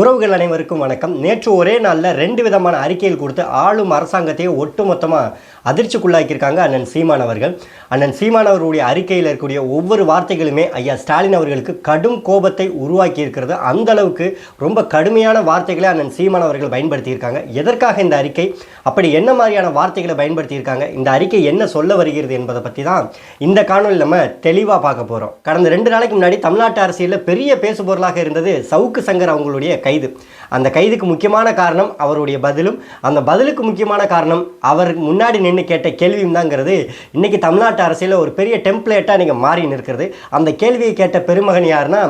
உறவுகள் அனைவருக்கும் வணக்கம். நேற்று ஒரே நாளில் ரெண்டு விதமான அறிக்கைகள் கொடுத்து ஆளும் அரசாங்கத்தையே ஒட்டுமொத்தமாக அதிர்ச்சிக்குள்ளாக்கியிருக்காங்க அண்ணன் சீமான் அவர்கள். அண்ணன் சீமான் அவர்களுடைய அறிக்கையில் இருக்கக்கூடிய ஒவ்வொரு வார்த்தைகளுமே ஐயா ஸ்டாலின் அவர்களுக்கு கடும் கோபத்தை உருவாக்கி இருக்கிறது அந்த அளவுக்கு ரொம்ப கடுமையான வார்த்தைகளை அண்ணன் சீமான் அவர்கள் பயன்படுத்தியிருக்காங்க. எதற்காக இந்த அறிக்கை? அப்படி என்ன மாதிரியான வார்த்தைகளை பயன்படுத்தியிருக்காங்க? இந்த அறிக்கை என்ன சொல்ல வருகிறது என்பதை பற்றி தான் இந்த காணொலி நம்ம தெளிவாக பார்க்க போகிறோம் கடந்த ரெண்டு நாளைக்கு முன்னாடி தமிழ்நாட்டு அரசியலில் பெரிய பேசுபொருளாக இருந்தது சவுக்கு சங்கர் அவங்களுடைய கைது. அந்த கைதுக்கு முக்கியமான காரணம் அவருடைய பதிலும் அந்த பதிலுக்கு முக்கியமான காரணம் அவர் முன்னாடி நின்று கேட்ட கேள்வியும் தாங்கிறது இன்றைக்கி தமிழ்நாட்டு அரசியலில் ஒரு பெரிய டெம்ப்ளேட்டாக நீங்கள் மாறி நிற்கிறது. அந்த கேள்வியை கேட்ட பெருமகன் யாருன்னா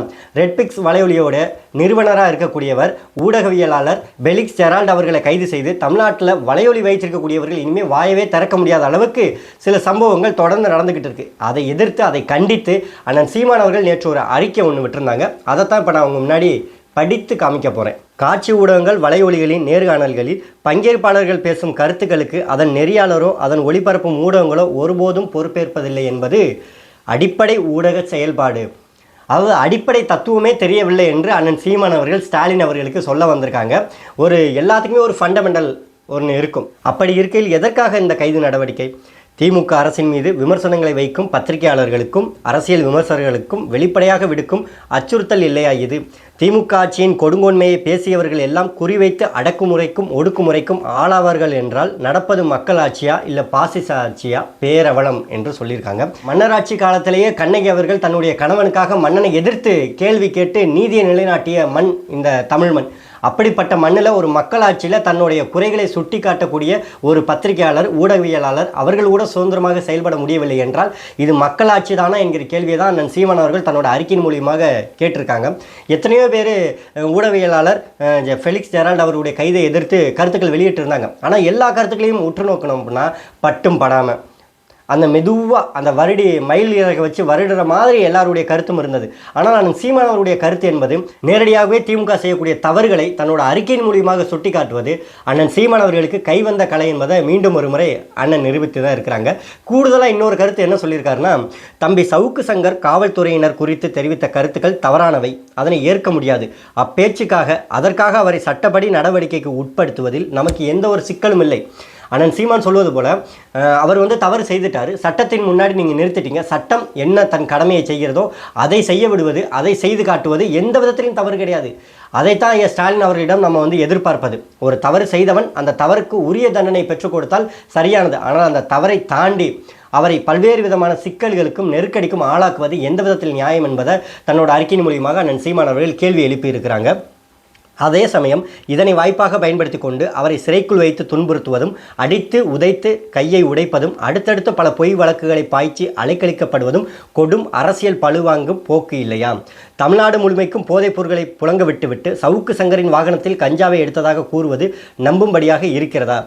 ரெட்பிக்ஸ் வலையொலியோட நிறுவனராக இருக்கக்கூடியவர் ஊடகவியலாளர் பெலிக்ஸ் ஜெரால்ட் அவர்களை கைது செய்து தமிழ்நாட்டில் வலையொலி வைத்திருக்கக்கூடியவர்கள் இனிமேல் வாயவே திறக்க முடியாத அளவுக்கு சில சம்பவங்கள் தொடர்ந்து நடந்துக்கிட்டு இருக்கு. அதை எதிர்த்து அதை கண்டித்து அண்ணன் சீமான் அவர்கள் நேற்று ஒரு அறிக்கை ஒன்று விட்டுருந்தாங்க. அதைத்தான் இப்போ நான் அவங்க முன்னாடி படித்து காமிக்க போகிறேன் காட்சி ஊடகங்கள் வலையொலிகளின் நேர்காணல்களில் பங்கேற்பாளர்கள் பேசும் கருத்துக்களுக்கு அதன் நெறியாளரோ அதன் ஒளிபரப்பும் ஊடகங்களோ ஒருபோதும் பொறுப்பேற்பதில்லை என்பது அடிப்படை ஊடக செயல்பாடு. அதாவது அடிப்படை தத்துவமே தெரியவில்லை என்று அண்ணன் சீமான் அவர்கள் ஸ்டாலின் அவர்களுக்கு சொல்ல வந்திருக்காங்க. ஒரு எல்லாத்துக்குமே ஒரு ஃபண்டமெண்டல் ஒன்று இருக்கும். அப்படி இருக்கையில் எதற்காக இந்த கைது நடவடிக்கை? திமுக அரசின் மீது விமர்சனங்களை வைக்கும் பத்திரிகையாளர்களுக்கும் அரசியல் விமர்சகர்களுக்கும் வெளிப்படையாக விடுக்கும் அச்சுறுத்தல் இல்லையா இது? திமுக ஆட்சியின் கொடுங்கோன்மையை பேசியவர்கள் எல்லாம் குறிவைத்து அடக்குமுறைக்கும் ஒடுக்குமுறைக்கும் ஆளாவார்கள் என்றால் நடப்பது மக்கள் ஆட்சியா இல்லை பாசிச ஆட்சியா? பேரவலம் என்று சொல்லியிருக்காங்க. மன்னராட்சி காலத்திலேயே கண்ணகி அவர்கள் தன்னுடைய கணவனுக்காக மன்னனை எதிர்த்து கேள்வி கேட்டு நீதியை நிலைநாட்டிய மண் இந்த தமிழ் மண் அப்படிப்பட்ட மண்ணில் ஒரு மக்களாட்சியில் தன்னுடைய குறைகளை சுட்டி காட்டக்கூடிய ஒரு பத்திரிகையாளர் ஊடகவியலாளர் அவர்கள் கூட சுதந்திரமாக செயல்பட முடியவில்லை என்றால் இது மக்களாட்சி தானா என்கிற கேள்வியை தான் அண்ணன் சீமான் அவர்கள் தன்னோட அறிக்கையின் மூலியமாக கேட்டிருக்காங்க. எத்தனையோ பேர் ஊடகவியலாளர் ஜெ- ஃபெலிக்ஸ் ஜெரால்ட் அவருடைய கைதை எதிர்த்து கருத்துக்கள் வெளியிட்டிருந்தாங்க. ஆனால் எல்லா கருத்துக்களையும் உற்று நோக்கணும் அப்படின்னா பட்டும் படாமல் அந்த மெதுவாக அந்த வருடி மயில் இறக வச்சு வருடுற மாதிரி எல்லாருடைய கருத்தும் இருந்தது. ஆனால் நான் சீமான் அவருடைய கருத்து என்பது நேரடியாகவே திமுக செய்யக்கூடிய தவறுகளை தன்னோட அறிக்கையின் மூலியமாக சுட்டி காட்டுவது அண்ணன் சீமான் அவர்களுக்கு கைவந்த கலை என்பதை மீண்டும் ஒரு முறை அண்ணன் நிரூபித்து தான் இருக்கிறாங்க. கூடுதலாக இன்னொரு கருத்து என்ன சொல்லியிருக்காருன்னா தம்பி சவுக்கு சங்கர் காவல்துறையினர் குறித்து தெரிவித்த கருத்துக்கள் தவறானவை அதனை ஏற்க முடியாது. அப்பேச்சுக்காக அதற்காக அவரை சட்டப்படி நடவடிக்கைக்கு உட்படுத்துவதில் நமக்கு எந்த ஒரு சிக்கலும் இல்லை. ஆனால் சீமான் சொல்வது போல் அவர் வந்து தவறு செய்துட்டார். சட்டத்தின் முன்னாடி நீங்கள் நிறுத்திட்டீங்க. சட்டம் என்ன தன் கடமையை செய்கிறதோ அதை செய்ய விடுவது அதை செய்து காட்டுவது எந்த விதத்திலையும் தவறு கிடையாது. அதைத்தான் ஐயா ஸ்டாலின் அவர்களிடம் நம்ம வந்து எதிர்பார்ப்பது. ஒரு தவறு செய்தவன் அந்த தவறுக்கு உரிய தண்டனை பெற்றுக் கொடுத்தால் சரியானது. ஆனால் அந்த தவறை தாண்டி அவரை பல்வேறு விதமான சிக்கல்களுக்கும் நெருக்கடிக்கும் ஆளாக்குவது எந்த விதத்தில் நியாயம் என்பதை தன்னோட அறிக்கையின் மூலியமாக அண்ணன் சீமான் அவர்கள் கேள்வி எழுப்பியிருக்கிறாங்க. அதே சமயம் இதனை வாய்ப்பாக பயன்படுத்தி கொண்டு அவரை சிறைக்குள் வைத்து துன்புறுத்துவதும் அடித்து உதைத்து கையை உடைப்பதும் அடுத்தடுத்து பல பொய் வழக்குகளை பாய்ச்சி அலைக்கழிக்கப்படுவதும் கொடும் அரசியல் பழுவாங்கும் போக்கு இல்லையா தமிழ்நாடு முழுமைக்கும் போதைப் பொருட்களை புழங்க விட்டுவிட்டு சவுக்கு சங்கரின் வாகனத்தில் கஞ்சாவை எடுத்ததாக கூறுவது நம்பும்படியாக இருக்கிறதா?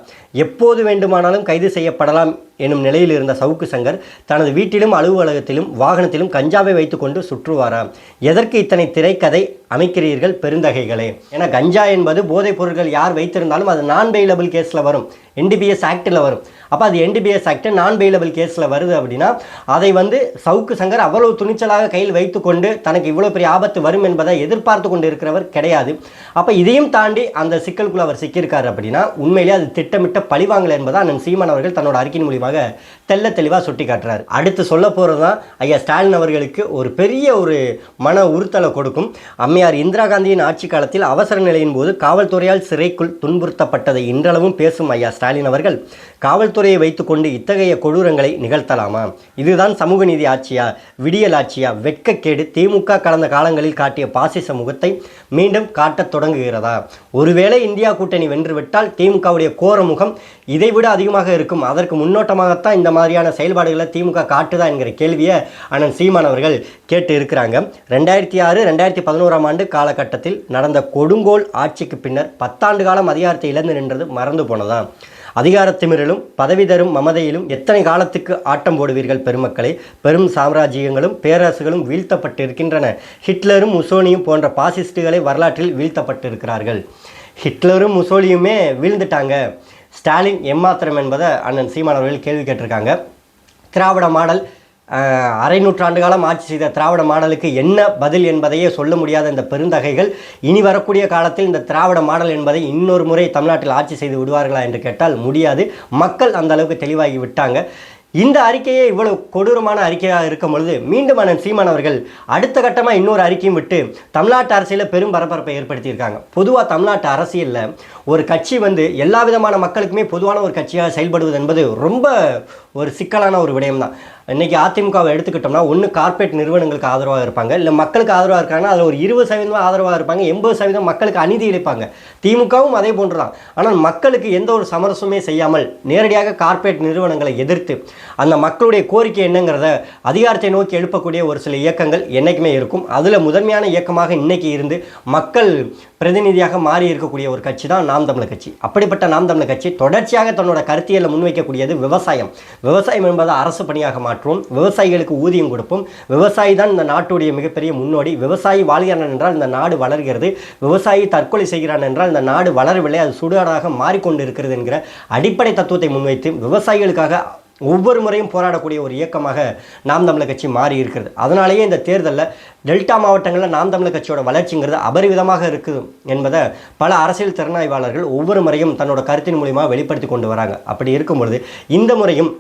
எப்போது வேண்டுமானாலும் கைது செய்யப்படலாம் எனும் நிலையில் இருந்த சவுக்கு சங்கர் தனது வீட்டிலும் அலுவலகத்திலும் வாகனத்திலும் கஞ்சாவை வைத்துக்கொண்டு சுற்றுவாராம் எதற்கு இத்தனை திரைக்கதை அமைக்கிறீர்கள் பெருந்தகைகளே? ஏன்னா கஞ்சா என்பது போதைப் பொருட்கள் யார் வைத்திருந்தாலும் அது நான் பெயிலபிள் கேஸில் வரும். என்டிபிஎஸ் ஆக்டில் வரும். அப்போ அது என்டிபிஎஸ் ஆக்ட் நான் பெயிலபிள் கேஸில் வருது அப்படின்னா அதை வந்து சவுக்கு சங்கர் அவ்வளவு துணிச்சலாக கையில் வைத்துக்கொண்டு தனக்கு இவ்வளோ பெரிய ஆபத்து வரும் என்பதை எதிர்பார்த்து கொண்டு இருக்கிறவர் கிடையாது. அப்போ இதையும் தாண்டி அந்த சிக்கலுக்குள்ள அவர் சிக்கியிருக்காரு அப்படின்னா உண்மையிலே அது திட்டமிட்ட பழிவாங்கல் என்பதை அண்ணன் சீமான் அவர்கள் தன்னோட அறிக்கையின் மூலியமாக தெள்ள தெளிவாக சுட்டி காட்டுறாரு அடுத்து சொல்ல போகிறது தான் ஐயா ஸ்டாலின் அவர்களுக்கு ஒரு பெரிய ஒரு மன உறுத்தலை கொடுக்கும். அம்மையார் இந்திரா காந்தியின் ஆட்சி காலத்தில் அவசர நிலையின் போது காவல்துறையால் சிறைக்குள் துன்புறுத்தப்பட்டதை இன்றளவும் பேசும் ஐயா ஸ்டாலின் அவர்கள். காவல்துறையை வைத்துக்கொண்டு இத்தகைய கொடூரங்களை நிகழ்த்தலாமா? இதுதான் சமூக நீதி ஆட்சியா? விடியல் ஆட்சியா? வெட்கக்கேடு? திமுக கடந்த காலங்களில் காட்டிய பாசிச முகத்தை மீண்டும் காட்டத் தொடங்குகிறதா? ஒருவேளை இந்தியா கூட்டணி வென்றுவிட்டால் திமுகவுடைய கோர முகம் இதைவிட அதிகமாக இருக்கும். அதற்கு முன்னோட்டமாகத்தான் இந்த மாதிரியான செயல்பாடுகளை திமுக காட்டுதா என்கிற கேள்வியை அண்ணன் சீமான் அவர்கள் கேட்டு இருக்கிறாங்க. ரெண்டாயிரத்தி ஆறு ரெண்டாயிரத்தி பதினோராம் ஆண்டு காலகட்டத்தில் நடந்த கொடுங்கோல் ஆட்சிக்கு பின்னர் பத்தாண்டு காலம் அதிகாரத்தை இழந்து நின்றது மறந்து போனதான் அதிகாரத்திமிரிலும் பதவி தரும் மமதையிலும் எத்தனை காலத்துக்கு ஆட்டம் போடுவீர்கள் பெருமக்களை? பெரும் சாம்ராஜ்யங்களும் பேரரசுகளும் வீழ்த்தப்பட்டு இருக்கின்றன ஹிட்லரும் முசோனியும் போன்ற பாசிஸ்டுகளை வரலாற்றில் வீழ்த்தப்பட்டிருக்கிறார்கள். ஹிட்லரும் முசோலியுமே வீழ்ந்துட்டாங்க. ஸ்டாலின் எம்மாத்திரம் என்பதை அண்ணன் சீமான் அவர்கள் கேள்வி கேட்டிருக்காங்க. திராவிட மாடல் அரை நூற்றாண்டு காலம் ஆட்சி செய்த திராவிட மாடலுக்கு என்ன பதில் என்பதையே சொல்ல முடியாத இந்த பெருந்தகைகள் இனி வரக்கூடிய காலத்தில் இந்த திராவிட மாடல் என்பதை இன்னொரு முறை தமிழ்நாட்டில் ஆட்சி செய்து விடுவார்களா என்று கேட்டால் முடியாது. மக்கள் அந்த அளவுக்கு தெளிவாகி விட்டாங்க. இந்த அறிக்கையே இவ்வளவு கொடூரமான அறிக்கையாக இருக்கும் பொழுது மீண்டும் அண்ணன் சீமான் அவர்கள் அடுத்த கட்டமாக இன்னொரு அறிக்கையும் விட்டு தமிழ்நாட்டு அரசியலில் பெரும் பரபரப்பை ஏற்படுத்தியிருக்காங்க. பொதுவாக தமிழ்நாட்டு அரசியலில் ஒரு கட்சி வந்து எல்லா விதமான மக்களுக்குமே பொதுவான ஒரு கட்சியாக செயல்படுவது என்பது ரொம்ப ஒரு சிக்கலான ஒரு விடயம்தான். இன்றைக்கி அதிமுகவை எடுத்துக்கிட்டோம்னா ஒன்று கார்ப்பரேட் நிறுவனங்களுக்கு ஆதரவாக இருப்பாங்க. இல்லை மக்களுக்கு ஆதரவாக இருக்காங்கன்னா அதில் ஒரு இருபது சதவீதம் ஆதரவாக இருப்பாங்க எண்பது சதவீதம் மக்களுக்கு அநீதி இழைப்பாங்க. திமுகவும் அதே போன்று தான் ஆனால் மக்களுக்கு எந்த ஒரு சமரசமே செய்யாமல் நேரடியாக கார்ப்பரேட் நிறுவனங்களை எதிர்த்து அந்த மக்களுடைய கோரிக்கை என்னங்கிறத அதிகாரத்தை நோக்கி எழுப்பக்கூடிய ஒரு சில இயக்கங்கள் என்றைக்குமே இருக்கும். அதில் முதன்மையான இயக்கமாக இன்னைக்கு இருந்து மக்கள் பிரதிநிதியாக மாறி இருக்கக்கூடிய ஒரு கட்சி தான் நாம் தமிழர் கட்சி. அப்படிப்பட்ட நாம் தமிழர் கட்சி தொடர்ச்சியாக தன்னோட கருத்தியலை முன்வைக்கக்கூடியது விவசாயம். விவசாயம் என்பதை அரசு பணியாக மாற்றுவோம் விவசாயிகளுக்கு ஊதியம் கொடுப்போம். விவசாயி தான் இந்த நாட்டுடைய மிகப்பெரிய முன்னோடி. விவசாயி வாழ்கிறான் என்றால் இந்த நாடு வளர்கிறது. விவசாயி தற்கொலை செய்கிறான் என்றால் இந்த நாடு வளரவில்லை. அது சுடுகாடாக மாறிக்கொண்டு இருக்கிறது என்கிற அடிப்படை தத்துவத்தை முன்வைத்து விவசாயிகளுக்காக ஒவ்வொரு முறையும் போராடக்கூடிய ஒரு இயக்கமாக நாம் தமிழர் கட்சி மாறி இருக்கிறது அதனாலேயே இந்த தேர்தலில் டெல்டா மாவட்டங்களில் நாம் தமிழர் கட்சியோட வளர்ச்சிங்கிறது அபரிவிதமாக இருக்குது என்பதை பல அரசியல் திறனாய்வாளர்கள் ஒவ்வொரு முறையும் தன்னோட கருத்தின் மூலியமாக வெளிப்படுத்தி கொண்டு வராங்க. அப்படி இருக்கும் பொழுது இந்த முறையும்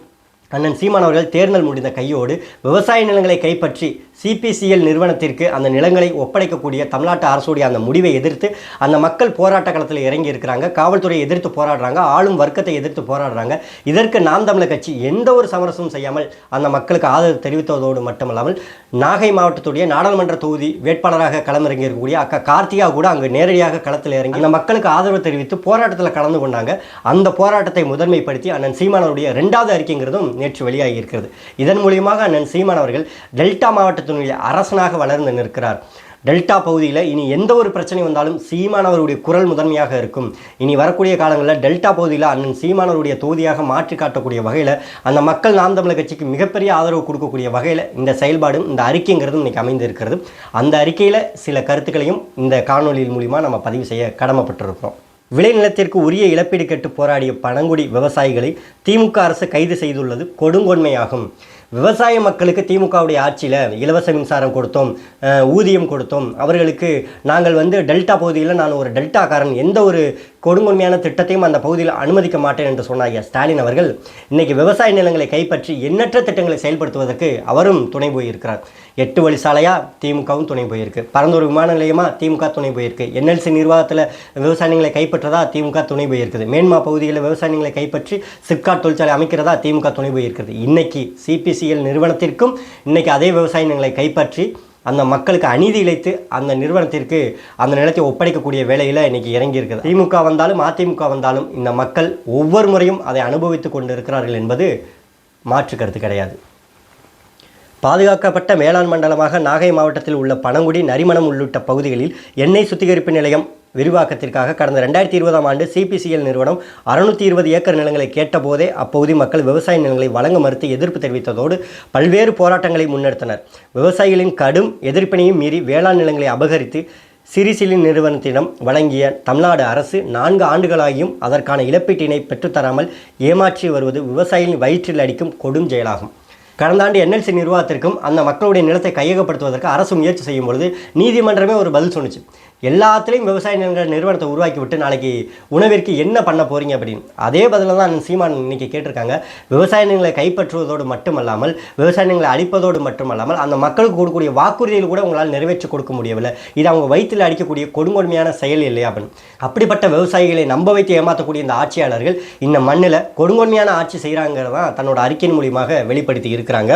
அண்ணன் சீமான் அவர்கள் தேர்தல் முடிந்த கையோடு விவசாய நிலங்களை கைப்பற்றி சிபிசிஎல் நிறுவனத்திற்கு அந்த நிலங்களை ஒப்படைக்கக்கூடிய தமிழ்நாட்டு அரசுடைய அந்த முடிவை எதிர்த்து அந்த மக்கள் போராட்ட களத்தில் இறங்கி இருக்கிறாங்க காவல்துறையை எதிர்த்து போராடுறாங்க. ஆளும் வர்க்கத்தை எதிர்த்து போராடுறாங்க. இதற்கு நாம் தமிழர் கட்சி எந்த ஒரு சமரசமும் செய்யாமல் அந்த மக்களுக்கு ஆதரவு தெரிவித்ததோடு மட்டுமல்லாமல் நாகை மாவட்டத்துடைய நாடாளுமன்ற தொகுதி வேட்பாளராக களமிறங்கி இருக்கக்கூடிய அக்கா கார்த்திகா கூட அங்கு நேரடியாக களத்தில் இறங்கி அந்த மக்களுக்கு ஆதரவு தெரிவித்து போராட்டத்தில் கலந்து கொண்டாங்க. அந்த போராட்டத்தை முதன்மைப்படுத்தி அண்ணன் சீமானவருடைய ரெண்டாவது அறிக்கைங்கிறதும் நேற்று வெளியாகி இருக்கிறது இதன் மூலியமாக அண்ணன் சீமானவர்கள் டெல்டா மாவட்ட மாவட்டத்தினுடைய அரசனாக வளர்ந்து நிற்கிறார். டெல்டா பகுதியில் இனி எந்த ஒரு பிரச்சனை வந்தாலும் சீமானவருடைய குரல் முதன்மையாக இருக்கும். இனி வரக்கூடிய காலங்களில் டெல்டா பகுதியில் அண்ணன் சீமானவருடைய தொகுதியாக மாற்றி காட்டக்கூடிய வகையில் அந்த மக்கள் நாம் தமிழர் கட்சிக்கு மிகப்பெரிய ஆதரவு கொடுக்கக்கூடிய வகையில் இந்த செயல்பாடும் இந்த அறிக்கைங்கிறதும் இன்னைக்கு அமைந்திருக்கிறது. அந்த அறிக்கையில் சில கருத்துக்களையும் இந்த காணொலியின் மூலிமா நம்ம பதிவு செய்ய கடமைப்பட்டிருக்கிறோம். விளைநிலத்திற்கு உரிய இழப்பீடு கேட்டு போராடிய பழங்குடி விவசாயிகளை திமுக அரசு கைது செய்துள்ளது கொடுங்கொன்மையாகும். விவசாய மக்களுக்கு திமுகவுடைய ஆட்சியில் இலவச மின்சாரம் கொடுத்தோம் ஊதியம் கொடுத்தோம். அவர்களுக்கு நாங்கள் வந்து டெல்டா பகுதியில் நான் ஒரு டெல்டாக்காரன். எந்த ஒரு கொடுங்கொன்மையான திட்டத்தையும் அந்த பகுதியில் அனுமதிக்க மாட்டேன் என்று சொன்ன ஐயா ஸ்டாலின் அவர்கள். இன்றைக்கி விவசாய நிலங்களை கைப்பற்றி எண்ணற்ற திட்டங்களை செயல்படுத்துவதற்கு அவரும் துணை போயிருக்கிறார். எட்டு வழி சாலையாக திமுகவும் துணை போயிருக்கு. பரந்தூர் விமான நிலையமாக திமுக துணை போயிருக்கு. என்எல்சி நிர்வாகத்தில் விவசாயிகளை கைப்பற்றதா திமுக துணை போயிருக்குது. மேன்மா பகுதியில் விவசாயிகளை கைப்பற்றி சிப்காட் தொழிற்சாலை அமைக்கிறதா திமுக துணை போயிருக்கிறது இன்னைக்கு சிபிசிஎல் நிறுவனத்திற்கும் இன்றைக்கி அதே விவசாய நிலங்களை கைப்பற்றி அந்த மக்களுக்கு அநீதி இழைத்து அந்த நிறுவனத்திற்கு அந்த நிலத்தை ஒப்படைக்கக்கூடிய வேலையில் இன்றைக்கி இறங்கி இருக்குது திமுக வந்தாலும் அதிமுக வந்தாலும் இந்த மக்கள் ஒவ்வொரு முறையும் அதை அனுபவித்து கொண்டு இருக்கிறார்கள் என்பது மாற்று கருத்து கிடையாது. பாதுகாக்கப்பட்ட வேளாண் மண்டலமாக நாகை மாவட்டத்தில் உள்ள பனங்குடி நரிமணம் உள்ளிட்ட பகுதிகளில் எண்ணெய் சுத்திகரிப்பு நிலையம் விரிவாக்கத்திற்காக கடந்த ரெண்டாயிரத்தி இருபதாம் ஆண்டு சிபிசிஎல் நிறுவனம் அறுநூற்றி இருபது ஏக்கர் நிலங்களை கேட்டபோதே அப்பகுதி மக்கள் விவசாய நிலங்களை வழங்க மறுத்து எதிர்ப்பு தெரிவித்ததோடு பல்வேறு போராட்டங்களை முன்னெடுத்தனர். விவசாயிகளின் கடும் எதிர்ப்பினையும் மீறி வேளாண் நிலங்களை அபகரித்து சிறிசிலின் நிறுவனத்திடம் வழங்கிய தமிழ்நாடு அரசு நான்கு ஆண்டுகளாகியும் அதற்கான இழப்பீட்டினை பெற்றுத்தராமல் ஏமாற்றி வருவது விவசாயிகளின் வயிற்றில் அடிக்கும் கொடும் செயலாகும். கடந்த ஆண்டு என்எல்சி நிர்வாகத்திற்கும் அந்த மக்களுடைய நிலத்தை கையகப்படுத்துவதற்கு அரசு முயற்சி செய்யும் பொழுது நீதிமன்றமே ஒரு பதில் சொன்னுச்சு. எல்லாத்துலேயும் விவசாய நிலங்கள் நிறுவனத்தை உருவாக்கி விட்டு நாளைக்கு உணவிற்கு என்ன பண்ண போகிறீங்க அப்படின்னு. அதே பதிலாக தான் சீமான் இன்றைக்கி கேட்டிருக்காங்க. விவசாய நிலங்களை கைப்பற்றுவதோடு மட்டுமல்லாமல் விவசாய நிலங்களை அழிப்பதோடு மட்டுமல்லாமல் அந்த மக்களுக்கு கொடுக்கக்கூடிய வாக்குறுதிகள் கூட உங்களால் நிறைவேற்றி கொடுக்க முடியவில்லை. இது அவங்க வயிற்றில் அடிக்கக்கூடிய கொடுங்கொடுமையான செயல் இல்லையா அப்படின்னு. அப்படிப்பட்ட விவசாயிகளை நம்ப வைத்து ஏமாற்றக்கூடிய இந்த ஆட்சியாளர்கள் இந்த மண்ணில் கொடுங்கொன்மையான ஆட்சி செய்கிறாங்கிறதான் தன்னோட அறிக்கையின் மூலியமாக வெளிப்படுத்தி இருக்கிறாங்க.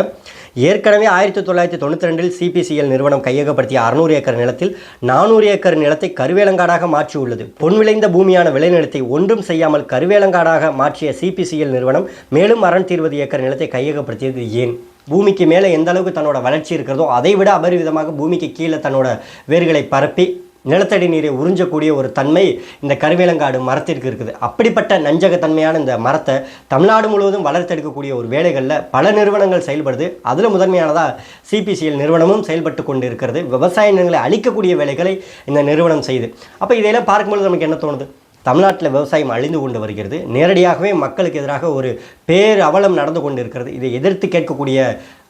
ஏற்கனவே ஆயிரத்தி தொள்ளாயிரத்தி தொண்ணூற்றி ரெண்டில் சிபிசிஎல் நிறுவனம் கையகப்படுத்திய அறுநூறு ஏக்கர் நிலத்தில் நானூறு ஏக்கர் நிலத்தை கருவேலங்காடாக மாற்றியுள்ளது. பொன் விளைந்த பூமியான விளைநிலத்தை ஒன்றும் செய்யாமல் கருவேலங்காடாக மாற்றிய சிபிசிஎல் நிறுவனம் மேலும் அறுநூத்தி இருபது ஏக்கர் நிலத்தை கையகப்படுத்தியது. ஏன்? பூமிக்கு மேலே எந்த அளவுக்கு தன்னோட வளர்ச்சி இருக்கிறதோ அதை விட அபரிவிதமாக பூமிக்கு கீழே தன்னோட வேர்களை பரப்பி நிலத்தடி நீரை உறிஞ்சக்கூடிய ஒரு தன்மை இந்த கருவேலங்காடு மரத்திற்கு இருக்குது. அப்படிப்பட்ட நஞ்சகத்தன்மையான இந்த மரத்தை தமிழ்நாடு முழுவதும் வளர்த்தெடுக்கக்கூடிய ஒரு வேலைகளில் பல நிறுவனங்கள் செயல்படுது. அதில் முதன்மையானதாக சிபிசிஎல் நிறுவனமும் செயல்பட்டு கொண்டு இருக்கிறது விவசாய நிலங்களை அழிக்கக்கூடிய வேலைகளை இந்த நிறுவனம் செய்யுது அப்போ இதையெல்லாம் பார்க்கும்பொழுது நமக்கு என்ன தோணுது? தமிழ்நாட்டில் விவசாயம் அழிந்து கொண்டு வருகிறது. நேரடியாகவே மக்களுக்கு எதிராக ஒரு பேர் அவலம் நடந்து கொண்டு இருக்கிறது இதை எதிர்த்து கேட்கக்கூடிய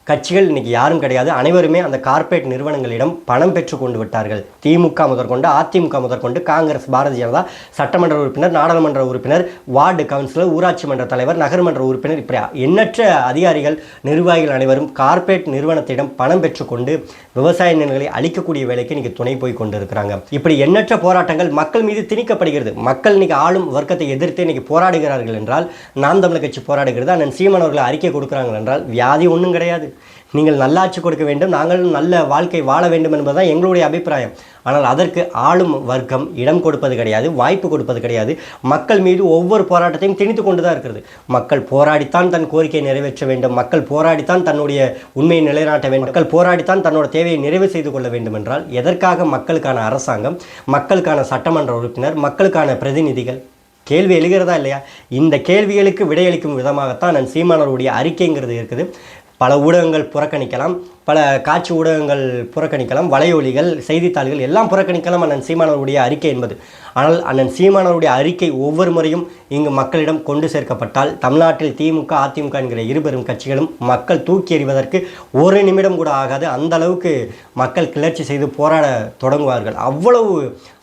கட்சிகள் இன்னைக்கு யாரும் கிடையாது. அனைவருமே அந்த கார்ப்பரேட் நிறுவனங்களிடம் பணம் பெற்று கொண்டு விட்டார்கள். திமுக முதற்கொண்டு அதிமுக முதற்கொண்டு காங்கிரஸ் பாரதிய ஜனதா சட்டமன்ற உறுப்பினர் நாடாளுமன்ற உறுப்பினர் வார்டு கவுன்சிலர் ஊராட்சி மன்ற தலைவர் நகர்மன்ற உறுப்பினர் இப்படி எண்ணற்ற அதிகாரிகள் நிர்வாகிகள் அனைவரும் கார்ப்பரேட் நிறுவனத்திடம் பணம் பெற்றுக்கொண்டு விவசாய நிலங்களை அழிக்கக்கூடிய வேலைக்கு இன்னைக்கு துணை போய் கொண்டு இருக்கிறாங்க இப்படி எண்ணற்ற போராட்டங்கள் மக்கள் மீது திணிக்கப்படுகிறது. மக்கள் இன்னைக்கு ஆளும் வர்க்கத்தை எதிர்த்து இன்னைக்கு போராடுகிறார்கள் என்றால் நாம் தமிழர் கட்சி போராடுகிறது? அண்ணன் சீமன் அவர்கள் அறிக்கை கொடுக்குறாங்க என்றால் வியாதி ஒன்றும் கிடையாது. நீங்கள் நல்லாட்சி கொடுக்க வேண்டும் நாங்களும் நல்ல வாழ்க்கை வாழ வேண்டும் என்பதுதான் எங்களுடைய அபிப்பிராயம். ஆனால் அதற்கு ஆளும் வர்க்கம் இடம் கொடுப்பது கிடையாது வாய்ப்பு கொடுப்பது கிடையாது. மக்கள் மீது ஒவ்வொரு போராட்டத்தையும் திணித்து கொண்டு தான் இருக்கிறது. மக்கள் போராடித்தான் தன் கோரிக்கையை நிறைவேற்ற வேண்டும் மக்கள் போராடித்தான் தன்னுடைய உண்மையை நிலைநாட்ட வேண்டும் மக்கள் போராடித்தான் தன்னோட தேவையை நிறைவு செய்து கொள்ள வேண்டும் என்றால் எதற்காக மக்களுக்கான அரசாங்கம் மக்களுக்கான சட்டமன்ற உறுப்பினர் மக்களுக்கான பிரதிநிதிகள்? கேள்வி எழுகிறதா இல்லையா? இந்த கேள்விகளுக்கு விடையளிக்கும் விதமாகத்தான் நான் சீமானவருடைய அறிக்கைங்கிறது இருக்குது. பல ஊடகங்கள் புறக்கணிக்கலாம் பல காட்சி ஊடகங்கள் புறக்கணிக்கலாம் வலையொலிகள் செய்தித்தாள்கள் எல்லாம் புறக்கணிக்கலாம் அண்ணன் சீமானவருடைய அறிக்கை என்பது. ஆனால் அண்ணன் சீமானவருடைய அறிக்கை ஒவ்வொரு முறையும் இங்கு மக்களிடம் கொண்டு சேர்க்கப்பட்டால் தமிழ்நாட்டில் திமுக அதிமுக என்கிற இருபெரும் கட்சிகளும் மக்கள் தூக்கி எறிவதற்கு ஒரு நிமிடம் கூட ஆகாது. அந்த அளவுக்கு மக்கள் கிளர்ச்சி செய்து போராட தொடங்குவார்கள். அவ்வளவு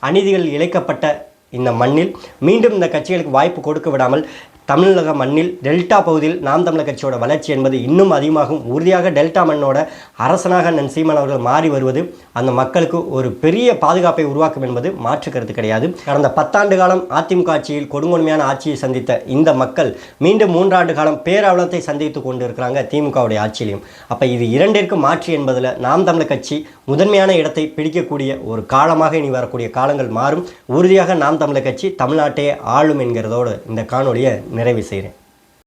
அநீதிகள் இழைக்கப்பட்ட இந்த மண்ணில் மீண்டும் இந்த கட்சிகளுக்கு வாய்ப்பு கொடுக்க விடாமல் தமிழக மண்ணில் டெல்டா பகுதியில் நாம் தமிழர் கட்சியோட வளர்ச்சி என்பது இன்னும் அதிகமாகும். உறுதியாக டெல்டா மண்ணோட அரசனாக நன் சீமான் அவர்கள் மாறி வருவது அந்த மக்களுக்கு ஒரு பெரிய பாதுகாப்பை உருவாக்கும் என்பது மாற்று கருத்து கிடையாது. கடந்த பத்தாண்டு காலம் அதிமுக ஆட்சியில் கொடுங்கொன்மையான ஆட்சியை சந்தித்த இந்த மக்கள் மீண்டும் மூன்றாண்டு காலம் பேரவலத்தை சந்தித்து கொண்டு இருக்கிறாங்க திமுகவுடைய ஆட்சியிலையும். அப்போ இது இரண்டிற்கு மாற்று என்பதில் நாம் தமிழர் கட்சி முதன்மையான இடத்தை பிடிக்கக்கூடிய ஒரு காலமாக இனி வரக்கூடிய காலங்கள் மாறும். உறுதியாக நாம் தமிழர் கட்சி தமிழ்நாட்டையே ஆளும் என்கிறதோடு இந்த காணொலியை நிறைவு செய்கிறேன்.